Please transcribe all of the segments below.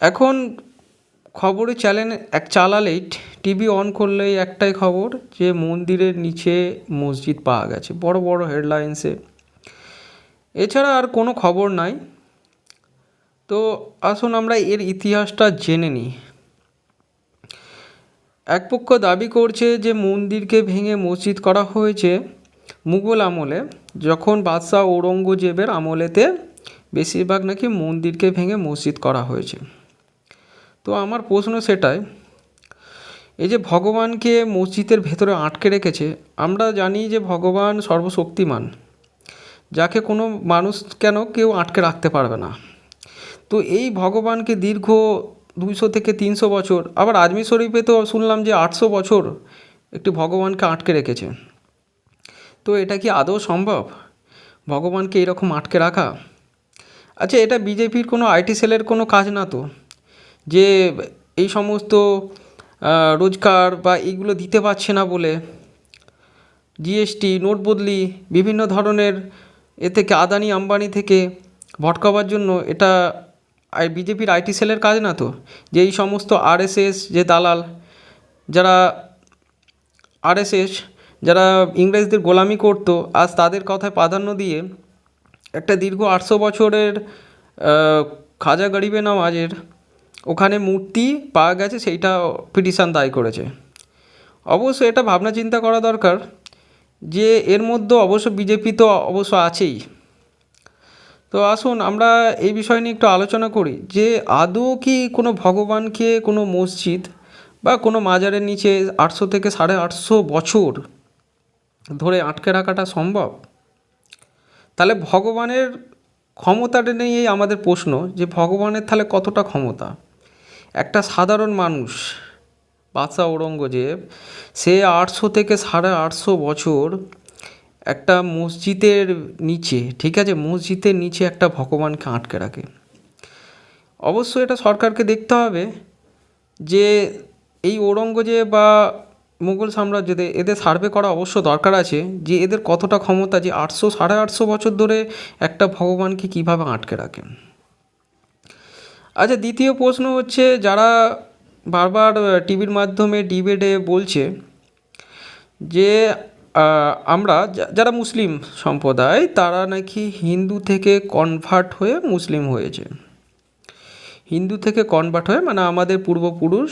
এখন খবরের চ্যানেল এক চালালেই টিভি অন করলেই একটাই খবর যে মন্দিরের নিচে মসজিদ পাওয়া গেছে, বড় বড় হেডলাইন্সে। এছাড়া আর কোনো খবর নাই। তো আসুন আমরা এর ইতিহাসটা জেনে নিই। এক পক্ষ দাবি করছে যে মন্দিরকে ভেঙে মসজিদ করা হয়েছে মুঘল আমলে, যখন বাদশাহ ঔরঙ্গজেবের আমলেতে বেশিরভাগ নাকি মন্দিরকে ভেঙে মসজিদ করা হয়েছে। তো আমার প্রশ্ন সেটাই, এই যে ভগবানকে মসজিদের ভেতরে আটকে রেখেছে, আমরা জানি যে ভগবান সর্বশক্তিমান, যাকে কোনো মানুষ কেন কেউ আটকে রাখতে পারবে না। তো এই ভগবানকে দীর্ঘ দুইশো থেকে তিনশো বছর, আবার আজমির শরীফে তো শুনলাম যে আটশো বছর একটি ভগবানকে আটকে রেখেছে। তো এটা কি আদৌ সম্ভব? ভগবানকে এরকম আটকে রাখা? আচ্ছা এটা বিজেপির কোনো আইটি সেলের কোনো কাজ না তো? যে এই সমস্ত রোজগার বা এইগুলো দিতে পারছে না বলে জিএসটি নোট বদলি, বিভিন্ন ধরনের এ থেকে আদানি, আম্বানি থেকে ভটকাবার জন্য এটা বিজেপির আইটি সেলের কাজ না তো? যে এই সমস্ত আরএসএস যে দালাল, যারা আরএসএস যারা ইংরেজদের গোলামি করতো, আজ তাদের কথায় প্রাধান্য দিয়ে একটা দীর্ঘ আটশো বছরের খাজা গরিবে নওয়াজের ওখানে মূর্তি পাওয়া গেছে সেইটা পিটিশান দায় করেছে। অবশ্য এটা ভাবনা চিন্তা করা দরকার যে এর মধ্যে অবশ্য বিজেপি তো অবশ্য আছেই। তো আসুন, আমরা এই বিষয় নিয়ে একটু আলোচনা করি যে আদৌ কি কোনো ভগবানকে কোনো মসজিদ বা কোনো মাজারের নিচে আটশো থেকে সাড়ে আটশো বছর ধরে আটকে রাখাটা সম্ভব? তাহলে ভগবানের ক্ষমতাটা নিয়েই আমাদের প্রশ্ন যে ভগবানের তাহলে কতটা ক্ষমতা? একটা সাধারণ মানুষ, বাদশাহ ঔরঙ্গজেব, সে আটশো থেকে সাড়ে আটশো বছর একটা মসজিদের নিচে, ঠিক আছে, মসজিদের নিচে একটা ভগবানকে আটকে রাখে। অবশ্য এটা সরকারকে দেখতে হবে যে এই ঔরঙ্গজেব বা মুঘল সাম্রাজ্যতে এদের সার্ভে করা অবশ্য দরকার আছে যে এদের কতটা ক্ষমতা যে আটশো, সাড়ে আটশো বছর ধরে একটা ভগবানকে কীভাবে আটকে রাখে। আচ্ছা দ্বিতীয় প্রশ্ন হচ্ছে, যারা বারবার টিভির মাধ্যমে ডিবেটে বলছে যে আমরা যারা মুসলিম সম্প্রদায়, তারা নাকি হিন্দু থেকে কনভার্ট হয়ে মুসলিম হয়েছে। হিন্দু থেকে কনভার্ট হয়ে মানে আমাদের পূর্বপুরুষ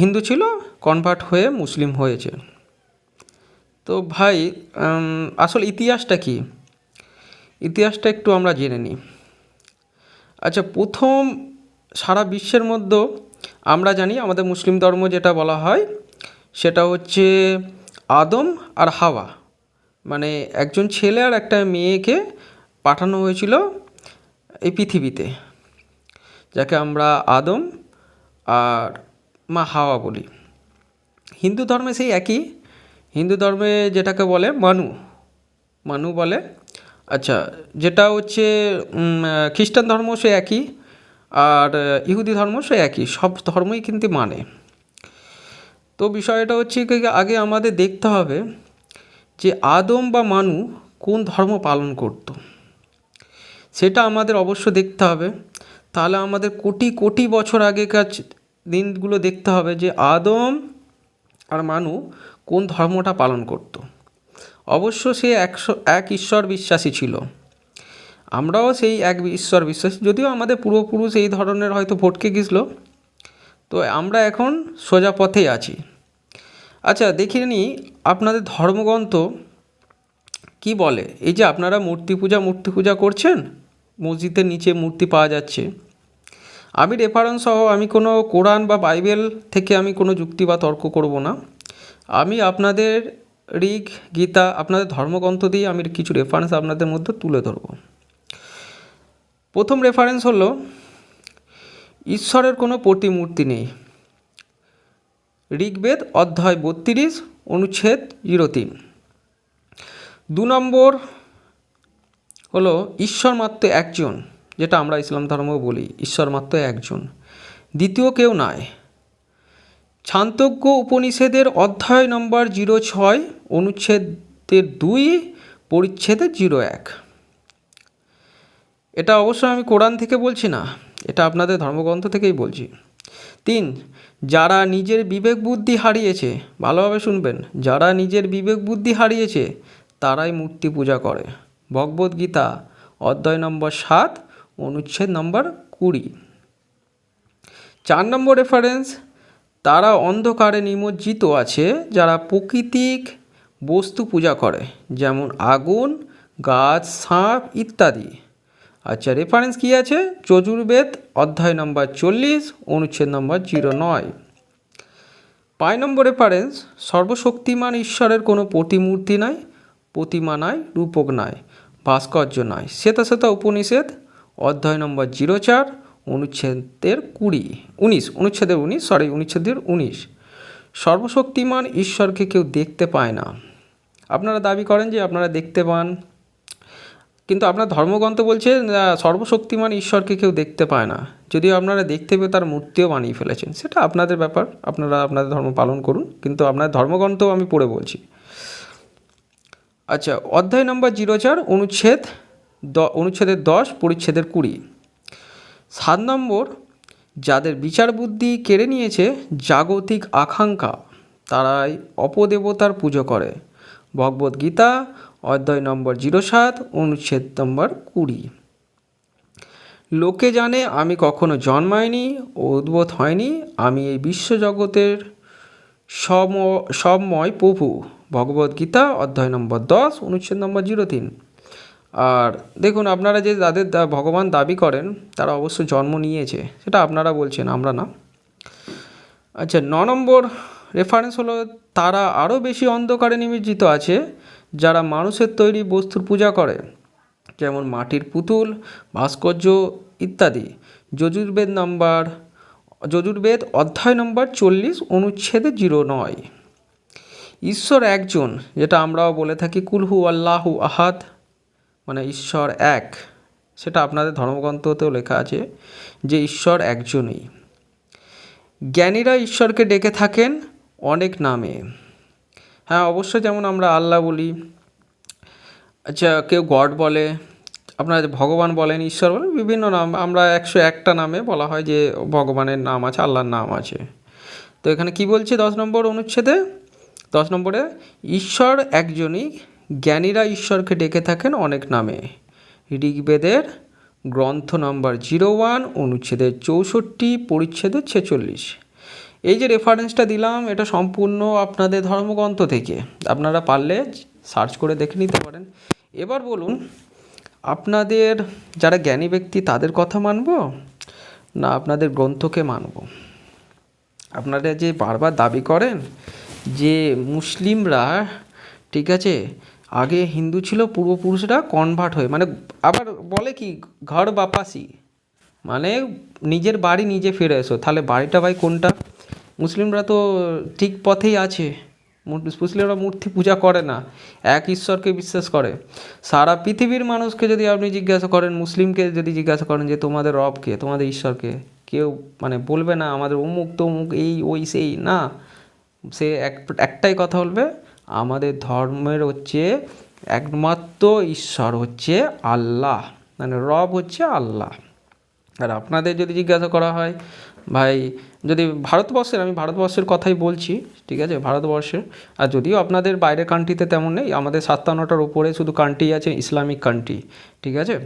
হিন্দু ছিল কনভার্ট হয়ে মুসলিম হয়েছে। তো ভাই আসল ইতিহাসটা কি? ইতিহাসটা একটু আমরা জেনে নিই। আচ্ছা প্রথম সারা বিশ্বের মধ্যে আমরা জানি, আমাদের মুসলিম ধর্ম যেটা বলা হয়, সেটা হচ্ছে আদম আর হাওয়া। মানে একজন ছেলে আর একটা মেয়েকে পাঠানো হয়েছিল এই পৃথিবীতে, যাকে আমরা আদম আর মা হাওয়া বলি। হিন্দু ধর্মে সেই একই। হিন্দু ধর্মে যেটাকে বলে মানু। মানু বলে আচ্ছা যেটা হচ্ছে খ্রিস্টান ধর্ম সে একই, আর ইহুদি ধর্ম সে একই, সব ধর্মই কিন্তু মানে। তো বিষয়টা হচ্ছে আগে আমাদের দেখতে হবে যে আদম বা মানু কোন ধর্ম পালন করত। সেটা আমাদের অবশ্য দেখতে হবে। তাহলে আমাদের কোটি কোটি বছর আগেকার দিনগুলো দেখতে হবে যে আদম আর মানু কোন ধর্মটা পালন করত। অবশ্য সে একশো, এক ঈশ্বর বিশ্বাসী ছিল। আমরাও সেই এক ঈশ্বর বিশ্বাসী। যদিও আমাদের পূর্বপুরুষ এই ধরনের হয়তো ভটকে গেছিল তো আমরা এখন সোজা পথেই আছি। আচ্ছা দেখিয়ে নিই আপনাদের ধর্মগ্রন্থ কি বলে? এই যে আপনারা মূর্তি পূজা মূর্তি পূজা করছেন, মসজিদের নিচে মূর্তি পাওয়া যাচ্ছে। আমি রেফারেন্স সহ আমি কোনো কোরআন বা বাইবেল থেকে আমি কোনো যুক্তি বা তর্ক করব না। আমি আপনাদের ঋগ গীতা, আপনাদের ধর্মগ্রন্থ দিয়ে আমি কিছু রেফারেন্স আপনাদের মধ্যে তুলে ধরব। প্রথম রেফারেন্স হলো, ঈশ্বরের কোনো প্রতিমূর্তি নেই। ঋগ্বেদ অধ্যায় বত্রিশ, অনুচ্ছেদ জিরো তিন দু নম্বর হলো, ঈশ্বর মাত্র একজন, যেটা আমরা ইসলাম ধর্ম বলি, ঈশ্বর মাত্র একজন। দ্বিতীয় কেউ নয় ছান্তজ্ঞ উপনিষেদের অধ্যায় নম্বর জিরো ছয় অনুচ্ছেদের দুই, পরিচ্ছেদে জিরো এক। এটা অবশ্যই আমি কোরআন থেকে বলছি না, এটা আপনাদের ধর্মগ্রন্থ থেকেই বলছি। তিন, যারা নিজের বিবেক বুদ্ধি হারিয়েছে, ভালোভাবে শুনবেন, যারা নিজের বিবেক বুদ্ধি হারিয়েছে, তারাই মূর্তি পূজা করে। ভগবদ গীতা, অধ্যায় নম্বর সাত, অনুচ্ছেদ নম্বর কুড়ি। চার নম্বর রেফারেন্স তারা অন্ধকারে নিমজ্জিত আছে, যারা প্রাকৃতিক বস্তু পূজা করে, যেমন আগুন, গাছ, সাপ ইত্যাদি। আচ্ছা রেফারেন্স কী আছে? যজুর্বেদ অধ্যায় নম্বর চল্লিশ, অনুচ্ছেদ নম্বর জিরো নয়। পাঁচ নম্বর রেফারেন্স সর্বশক্তিমান ঈশ্বরের কোনো প্রতিমূর্তি নাই, প্রতিমা নাই, রূপক নাই, ভাস্কর্য নাই। শ্বেতা শ্বেতা উপনিষেদ, অধ্যায় নম্বর জিরো চার, অনুচ্ছেদের কুড়ি, উনিশ, অনুচ্ছেদের উনিশ সরি অনুচ্ছেদের উনিশ। সর্বশক্তিমান ঈশ্বরকে কেউ দেখতে পায় না। আপনারা দাবি করেন যে আপনারা দেখতে পান। কিন্তু আপনার ধর্মগ্রন্থ বলছে সর্বশক্তিমান ঈশ্বরকে কেউ দেখতে পায় না। যদিও আপনারা দেখতে পেয়ে তার মূর্তিও বানিয়ে ফেলেছেন। সেটা আপনাদের ব্যাপার। আপনারা আপনাদের ধর্ম পালন করুন। কিন্তু আপনার ধর্মগ্রন্থও আমি পড়ে বলছি। আচ্ছা অধ্যায় নম্বর জিরো চার, অনুচ্ছেদ দ, অনুচ্ছেদের দশ, পরিচ্ছেদের কুড়ি। সাত নম্বর, যাদের বিচার বুদ্ধি কেড়ে নিয়েছে জাগতিক আকাঙ্ক্ষা, তারাই অপদেবতার পুজো করে। ভগবদ গীতা, অধ্যায় নম্বর জিরো সাত, অনুচ্ছেদ নম্বর কুড়ি। লোকে জানে আমি কখনো জন্মায়নি ও উদ্ভূত হয়নি, আমি এই বিশ্বজগতের সম সমময় প্রভু। ভগবদ্গীতা অধ্যায় নম্বর দশ, অনুচ্ছেদ নম্বর জিরো তিন। আর দেখুন, আপনারা যে যাদের দা- ভগবান দাবি করেন, তারা অবশ্য জন্ম নিয়েছে, সেটা আপনারা বলছেন, আমরা না। আচ্ছা ন নম্বর রেফারেন্স হলো তারা আরও বেশি অন্ধকারে নিমজ্জিত আছে, যারা মানুষের তৈরি বস্তুর পূজা করে, যেমন মাটির পুতুল, ভাস্কর্য ইত্যাদি। যজুর্বেদ নাম্বার, যজুর্বেদ অধ্যায় নম্বর চল্লিশ, অনুচ্ছেদে জিরো নয়। ঈশ্বর একজন, যেটা আমরাও বলে থাকি কুলহু আল্লাহু আহাদ মানে ঈশ্বর এক। সেটা আপনাদের ধর্মগ্রন্থতেও লেখা আছে যে ঈশ্বর একজনই। জ্ঞানীরা ঈশ্বরকে ডেকে থাকেন অনেক নামে। হ্যাঁ অবশ্যই যেমন আমরা আল্লাহ বলি আচ্ছা কেউ গড বলে, আপনারা ভগবান বলেন, ঈশ্বর বলেন, বিভিন্ন নাম, আমরা একশো একটা নামে বলা হয় যে ভগবানের নাম আছে, আল্লাহর নাম আছে। তো এখানে কি বলছে দশ নম্বর অনুচ্ছেদে? দশ নম্বরে, ঈশ্বর একজনই, জ্ঞানীরা ঈশ্বরকে ডেকে থাকেন অনেক নামে। ঋগ্বেদের গ্রন্থ নম্বর জিরো ওয়ান, অনুচ্ছেদের চৌষট্টি পরিচ্ছেদের ছেচল্লিশ। এই যে রেফারেন্সটা দিলাম, এটা সম্পূর্ণ আপনাদের ধর্মগ্রন্থ থেকে। আপনারা পারলে সার্চ করে দেখে নিতে পারেন। এবার বলুন, আপনাদের যারা জ্ঞানী ব্যক্তি, তাদের কথা মানব না আপনাদের গ্রন্থকে মানব? আপনারা যে বারবার দাবি করেন যে মুসলিমরা, ঠিক আছে, আগে হিন্দু ছিল, পূর্বপুরুষরা কনভার্ট হয়ে মানে আবার বলে কি, ঘর বাপাসি। মানে নিজের বাড়ি নিজে ফিরে এসো। তাহলে বাড়িটা ভাই কোনটা? মুসলিমরা তো ঠিক পথেই আছে। মুসলিমরা মূর্তি পূজা করে না, এক ঈশ্বরকে বিশ্বাস করে। সারা পৃথিবীর মানুষকে যদি আপনি জিজ্ঞাসা করেন, মুসলিমকে যদি জিজ্ঞাসা করেন যে তোমাদের রবকে, তোমাদের ঈশ্বরকে, কেউ মানে বলবে না, আমাদের অমুক তমুক এই, ওই, সেই, না। সে এক, একটাই কথা বলবে, আমাদের ধর্মের হচ্ছে একমাত্র ঈশ্বর হচ্ছে আল্লাহ। মানে রব হচ্ছে আল্লাহ। আর আপনাদের যদি জিজ্ঞাসা করা হয় ভাই, যদি ভারতবর্ষের, আমি ভারতবর্ষের কথাই বলছি, ঠিক আছে, ভারতবর্ষের। আর যদিও আপনাদের বাইরের কান্ট্রিতে তেমন নেই, আমাদের সাতান্নটার উপরে শুধু কান্ট্রি আছে ইসলামিক কান্ট্রি ঠিক আছে?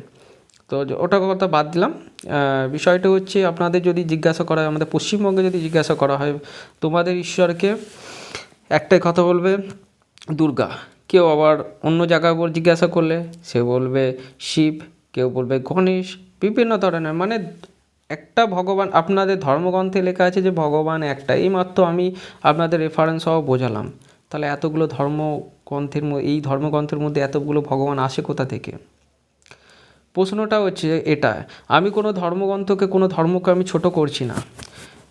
তো ওটা কথা বাদ দিলাম। বিষয়টা হচ্ছে আপনাদের যদি জিজ্ঞাসা করা হয়, আমাদের পশ্চিমবঙ্গে যদি জিজ্ঞাসা করা হয়, তোমাদের ঈশ্বরকে একটাই কথা বলবে, দুর্গা। কেউ আবার অন্য জায়গায় জিজ্ঞাসা করলে, সে বলবে শিব, কেউ বলবে গণেশ, বিভিন্ন ধরনের মানে একটা ভগবান, আপনাদের ধর্মগ্রন্থে লেখা আছে যে ভগবান একটা এই মাত্র আমি আপনাদের রেফারেন্স সহ বোঝালাম। তাহলে এতগুলো ধর্মগ্রন্থের এই ধর্মগ্রন্থের মধ্যে এতগুলো ভগবান আসে কোথা থেকে? প্রশ্নটা হচ্ছে এটা, আমি কোনো ধর্মগ্রন্থকে কোনো ধর্মকে আমি ছোট করছি না।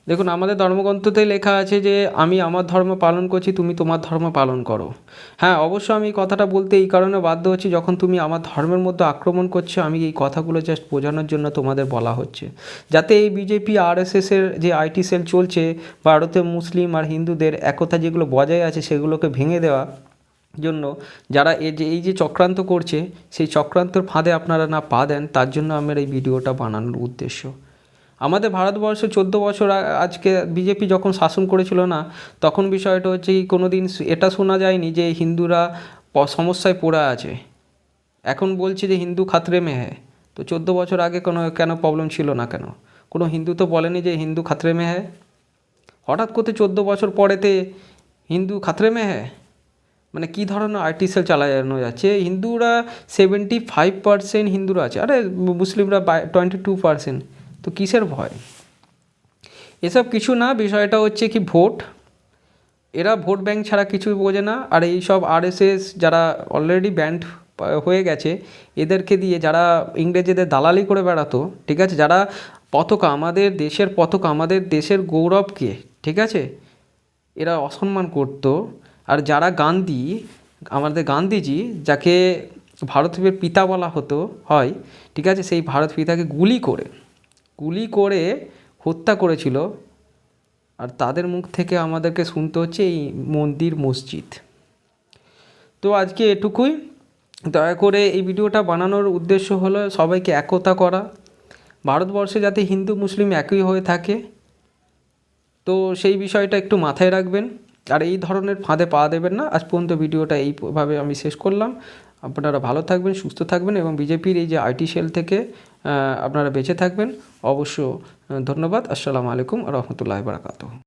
দেখুন, আমাদের ধর্মগ্রন্থতে লেখা আছে যে, আমি আমার ধর্ম পালন করছি, তুমি তোমার ধর্ম পালন করো। হ্যাঁ অবশ্য আমি কথাটা বলতে এই কারণে বাধ্য হচ্ছি, যখন তুমি আমার ধর্মের মধ্যে আক্রমণ করছ, আমি এই কথাগুলো জাস্ট বোঝানোর জন্য তোমাদের বলা হচ্ছে। যাতে এই বিজেপি আরএসএসের যে আইটি সেল চলছে, ভারতে মুসলিম আর হিন্দুদের একতা যেগুলো বজায় আছে, সেগুলোকে ভেঙে দেওয়া জন্য যারা এই যে এই যে চক্রান্ত করছে, সেই চক্রান্তর ফাঁদে আপনারা না পা দেন, তার জন্য আমার এই ভিডিওটা বানানোর উদ্দেশ্য। আমাদের ভারতবর্ষে চোদ্দ বছর আজকে বিজেপি যখন শাসন করেছিল না, তখন বিষয়টা হচ্ছে কি কোনো দিন এটা শোনা যায়নি যে হিন্দুরা সমস্যায় পড়ে আছে। এখন বলছে যে হিন্দু খাতরে মে হ্যায় তো চোদ্দ বছর আগে কোনো, কেন প্রবলেম ছিল না কেন? কোনো হিন্দু তো বলেনি যে হিন্দু খাতরে মে হ্যায় হঠাৎ করতে চোদ্দ বছর পরেতে হিন্দু খাতরে মে হ্যায় মানে কী ধরনের আর্টিসেল চালানো যাচ্ছে? হিন্দুরা সেভেন্টি ফাইভ পার্সেন্ট হিন্দুরা আছে। আরে মুসলিমরা বাই টোয়েন্টি টু পার্সেন্ট তো কিসের ভয়? এসব কিছু না, বিষয়টা হচ্ছে কি ভোট। এরা ভোট ব্যাংক ছাড়া কিছু বোঝে না। আর এই সব আরএসএস যারা অলরেডি ব্যান্ড হয়ে গেছে, এদেরকে দিয়ে যারা ইংরেজেদের দালালি করে বেড়াতো, ঠিক আছে? যারা পতাকা, আমাদের দেশের পতাকা, আমাদের দেশের গৌরবকে, ঠিক আছে? এরা অসম্মান করতো। আর যারা গান্ধী, আমাদের গান্ধীজি, যাকে ভারতের পিতা বলা হতো, হয়, ঠিক আছে? সেই ভারত পিতাকে গুলি করে। গুলি করে হত্যা করেছিল। আর তাদের মুখ থেকে আমাদেরকে শুনতে হচ্ছে এই মন্দির মসজিদ। তো আজকে এটুকুই। দয়া করে এই ভিডিওটা বানানোর উদ্দেশ্য হলো সবাইকে একতা করা। ভারতবর্ষে যাতে হিন্দু, মুসলিম একই হয়ে থাকে। তো সেই বিষয়টা একটু মাথায় রাখবেন। আর এই ধরনের ফাঁদে পা দেবেন না। আজ পর্যন্ত ভিডিওটা এইভাবে আমি শেষ করলাম। আপনারা ভালো থাকবেন, সুস্থ থাকবেন এবং বিজেপির এই যে আইটি সেল থেকে আপনারা বেঁচে থাকবেন। অবশ্য ধন্যবাদ। আসসালামু আলাইকুম রহমতুল্লাহ বারাকাতুহ।